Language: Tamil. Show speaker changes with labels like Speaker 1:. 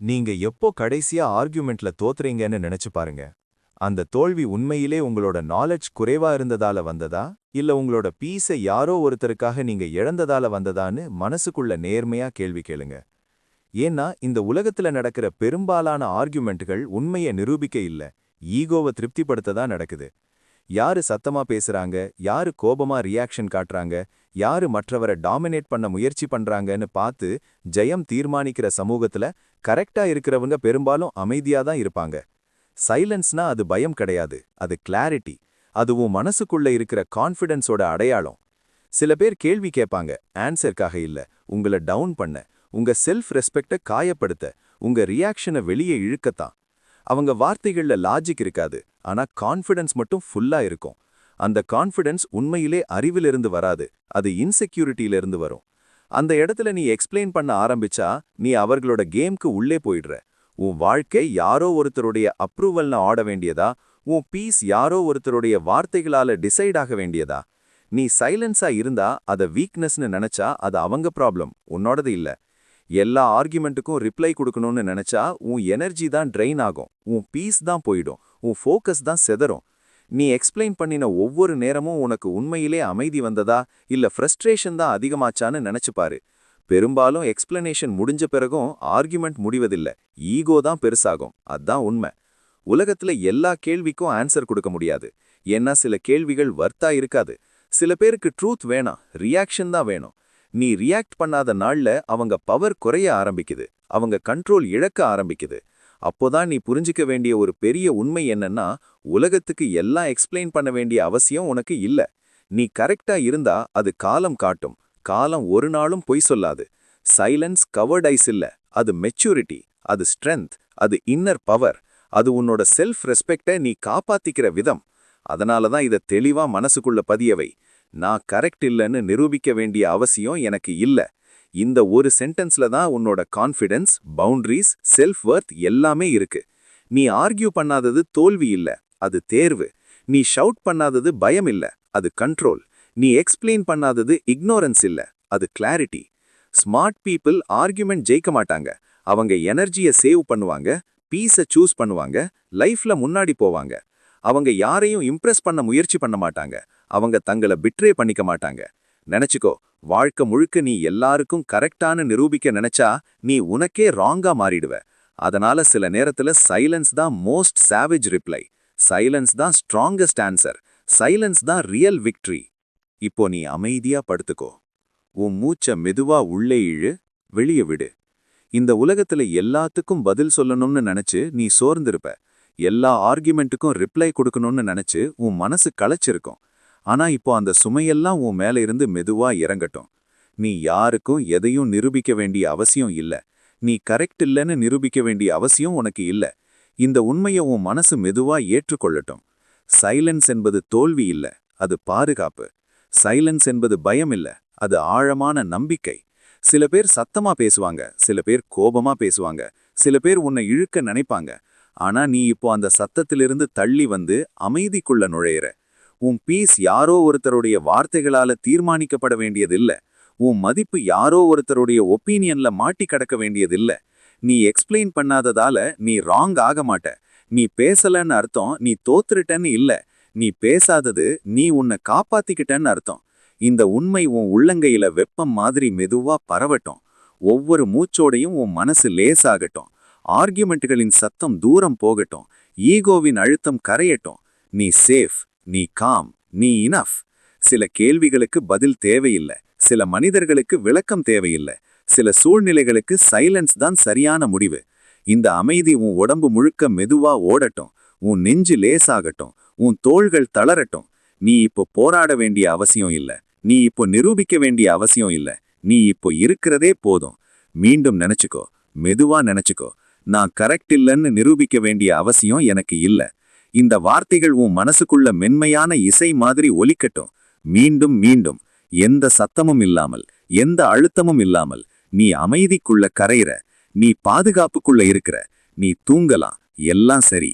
Speaker 1: நீங்க எப்போ கடைசியா ஆர்கியூமெண்ட்ல தோத்துறீங்கன்னு நினைச்சு பாருங்க. அந்த தோல்வி உண்மையிலே உங்களோட நாலேஜ் குறைவா இருந்ததால வந்ததா? இல்ல உங்களோட பீஸை யாரோ ஒருத்தருக்காக நீங்க இழந்ததால வந்ததான்னு மனசுக்குள்ள நேர்மையா கேள்வி கேளுங்க. ஏன்னா இந்த உலகத்துல நடக்கிற பெரும்பாலான ஆர்கியூமெண்ட்கள் உண்மையை நிரூபிக்க இல்ல ஈகோவை திருப்திப்படுத்த தான் நடக்குது. யாரு சத்தமா பேசுறாங்க? யாரு கோபமா ரியாக்ஷன் காட்டுறாங்க? யாரு மற்றவரை டாமினேட் பண்ண முயற்சி பண்றாங்கன்னு பார்த்து ஜெயம் தீர்மானிக்கிற சமூகத்துல கரெக்டா இருக்கிறவங்க பெரும்பாலும் அமைதியா தான் இருப்பாங்க. சைலன்ஸ்னா அது பயம் கிடையாது அது கிளாரிட்டி அதுவும் மனசுக்குள்ள இருக்கிற கான்ஃபிடன்ஸோட அடையாளம். சில பேர் கேள்வி கேட்பாங்க ஆன்சருக்காக இல்ல உங்களை டவுன் பண்ண உங்க செல்ஃப் ரெஸ்பெக்ட காயப்படுத்த உங்க ரியாக்ஷனை வெளியே இழுக்கத்தான். அவங்க வார்த்தைகள்ல லாஜிக் இருக்காது ஆனா கான்ஃபிடன்ஸ் மட்டும் ஃபுல்லா இருக்கும். அந்த கான்ஃபிடென்ஸ் உண்மையிலே அறிவிலிருந்து வராது அது இன்செக்யூரிட்டியிலிருந்து வரும். அந்த இடத்துல நீ எக்ஸ்பிளைன் பண்ண ஆரம்பிச்சா நீ அவர்களோட கேம்க்கு உள்ளே போயிடுற. உன் வாழ்க்கை யாரோ ஒருத்தருடைய அப்ரூவல்னு ஆட வேண்டியதா? உன் பீஸ் யாரோ ஒருத்தருடைய வார்த்தைகளால டிசைட் ஆக வேண்டியதா? நீ சைலன்ஸா இருந்தா அத வீக்னஸ்னு நினைச்சா அது அவங்க ப்ராப்ளம் உன்னோடது இல்ல. எல்லா ஆர்குமெண்ட்டுக்கும் ரிப்ளை கொடுக்கணும்னு நினைச்சா உன் எனர்ஜி தான் ட்ரெயின் ஆகும் உன் பீஸ் தான் போயிடும் உன் ஃபோக்கஸ் தான் செதறும். நீ எக்ஸ்பிளைன் பண்ணின ஒவ்வொரு நேரமும் உனக்கு உண்மையிலே அமைதி வந்ததா? இல்ல ஃப்ரஸ்ட்ரேஷன் தான் அதிகமாச்சான்னு நினைச்சு பாரு. பெரும்பாலும் எக்ஸ்பிளனேஷன் முடிஞ்ச பிறகும் ஆர்குமெண்ட் முடிவதில்ல. ஈகோ தான் பெருசாகும். அதான் உண்மை. உலகத்துல எல்லா கேள்விக்கும் ஆன்சர் கொடுக்க முடியாது. ஏன்னா சில கேள்விகள் வர்த்தா இருக்காது. சில பேருக்கு ட்ரூத் வேணாம். ரியாக்ஷன் தான் வேணும். நீ ரியாக்ட் பண்ணாத நாள்ல அவங்க பவர் குறைய ஆரம்பிக்குது. அவங்க கண்ட்ரோல் இழக்க ஆரம்பிக்குது. அப்போதான் நீ புரிஞ்சிக்க வேண்டிய ஒரு பெரிய உண்மை என்னன்னா உலகத்துக்கு எல்லாம் எக்ஸ்பிளைன் பண்ண வேண்டிய அவசியம் உனக்கு இல்ல. நீ கரெக்டா இருந்தா அது காலம் காட்டும். காலம் ஒரு நாளும் பொய் சொல்லாது. சைலன்ஸ் கவர்ட் ஐஸ் இல்ல. அது மெச்சூரிட்டி அது ஸ்ட்ரென்த் அது இன்னர் பவர் அது உன்னோட செல்ஃப் ரெஸ்பெக்டை நீ காப்பாத்திக்கிற விதம். அதனால தான் இதை தெளிவா மனசுக்குள்ள பதியவை நான் கரெக்ட் இல்லைன்னு நிரூபிக்க வேண்டிய அவசியம் எனக்கு இல்ல. இந்த ஒரு சென்டென்ஸ்ல தான் உன்னோட கான்ஃபிடன்ஸ் பவுண்டரிஸ் செல்ஃப் ஒர்த் எல்லாமே இருக்கு. நீ ஆர்கியூ பண்ணாதது தோல்வி இல்ல அது தேர்வு. நீ ஷவுட் பண்ணாதது பயம் இல்ல அது கண்ட்ரோல் நீ எக்ஸ்பிளைன் பண்ணாதது இக்னோரன்ஸ் இல்ல அது கிளாரிட்டி ஸ்மார்ட் பீப்புள் ஆர்கியூமெண்ட் ஜெயிக்க மாட்டாங்க. அவங்க எனர்ஜியை சேவ் பண்ணுவாங்க பீஸை சூஸ் பண்ணுவாங்க லைஃப்ல முன்னாடி போவாங்க. அவங்க யாரையும் இம்ப்ரெஸ் பண்ண முயற்சி பண்ண மாட்டாங்க. அவங்க தங்களை பிட்ரே பண்ணிக்க மாட்டாங்க. நினைச்சுக்கோ வாழ்க்கை முழுக்க நீ எல்லாருக்கும் கரெக்டான நிரூபிக்க நினைச்சா நீ உனக்கே ராங்கா மாறிடுவ. அதனால சில நேரத்துல சைலன்ஸ் தான் மோஸ்ட் சாவேஜ் ரிப்ளை சைலன்ஸ் தான் ஸ்ட்ராங்கஸ்ட் ஆன்சர் சைலன்ஸ் தான் ரியல் விக்ட்ரி இப்போ நீ அமைதியா படுத்துக்கோ. உன் மூச்ச மெதுவா உள்ளே இழு வெளியே விடு. இந்த உலகத்துல எல்லாத்துக்கும் பதில் சொல்லணும்னு நினைச்சு நீ சோர்ந்திருப்ப. எல்லா ஆர்குமெண்ட்டுக்கும் ரிப்ளை கொடுக்கணும்னு நினைச்சு உன் மனசு களைச்சிருக்கும். ஆனா இப்போ அந்த சுமையெல்லாம் உன் மேல இருந்து மெதுவா இறங்கட்டும். நீ யாருக்கும் எதையும் நிரூபிக்க வேண்டிய அவசியம் இல்ல. நீ கரெக்ட் இல்லைன்னு நிரூபிக்க வேண்டிய அவசியம் உனக்கு இல்ல. இந்த உண்மையை உன் மனசு மெதுவா ஏற்றுக்கொள்ளட்டும். சைலன்ஸ் என்பது தோல்வி இல்ல அது பாதுகாப்பு. சைலன்ஸ் என்பது பயம் இல்ல அது ஆழமான நம்பிக்கை. சில பேர் சத்தமா பேசுவாங்க சில பேர் கோபமா பேசுவாங்க சில பேர் உன்னை இழுக்க நினைப்பாங்க. ஆனா நீ இப்போ அந்த சத்தத்திலிருந்து தள்ளி வந்து அமைதிக்குள்ள நுழையிற. உன் பீஸ் யாரோ ஒருத்தருடைய வார்த்தைகளால தீர்மானிக்கப்பட வேண்டியதில்ல. உன் மதிப்பு யாரோ ஒருத்தருடைய ஒப்பீனியன்ல மாட்டி கடக்க வேண்டியதில்ல. நீ எக்ஸ்பிளைன் பண்ணாததால நீ ராங் ஆக மாட்ட. நீ பேசலன்னு அர்த்தம் நீ தோத்துருட்டன்னு இல்ல. நீ பேசாதது நீ உன்னை காப்பாத்திக்கிட்டன்னு அர்த்தம். இந்த உண்மை உன் உள்ளங்கையில வெப்பம் மாதிரி மெதுவா பரவட்டும். ஒவ்வொரு மூச்சோடையும் உன் மனசு லேசாகட்டும். ஆர்கியூமெண்ட்டுகளின் சத்தம் தூரம் போகட்டும். ஈகோவின் அழுத்தம் கரையட்டும். நீ சேஃப் நீ காம் நீ இனஃப். சில கேள்விகளுக்கு பதில் தேவையில்லை. சில மனிதர்களுக்கு விளக்கம் தேவையில்லை. சில சூழ்நிலைகளுக்கு சைலன்ஸ் தான் சரியான முடிவு. இந்த அமைதி உன் உடம்பு முழுக்க மெதுவா ஓடட்டும். உன் நெஞ்சு லேசாகட்டும். உன் தோள்கள் தளரட்டும். நீ இப்போ போராட வேண்டிய அவசியம் இல்ல. நீ இப்போ நிரூபிக்க வேண்டிய அவசியம் இல்ல. நீ இப்போ இருக்கிறதே போதும். மீண்டும் நினைச்சுக்கோ. மெதுவா நினைச்சுக்கோ. நான் கரெக்ட் இல்லைன்னு நிரூபிக்க வேண்டிய அவசியம் எனக்கு இல்ல. இந்த வார்த்தைகள் உன் மனசுக்குள்ள மென்மையான இசை மாதிரி ஒலிக்கட்டும். மீண்டும் மீண்டும் எந்த சத்தமும் இல்லாமல் எந்த அழுத்தமும் இல்லாமல் நீ அமைதிக்குள்ள கரையிற நீ பாதுகாப்புக்குள்ள இருக்கிற நீ தூங்கலாம் எல்லாம் சரி.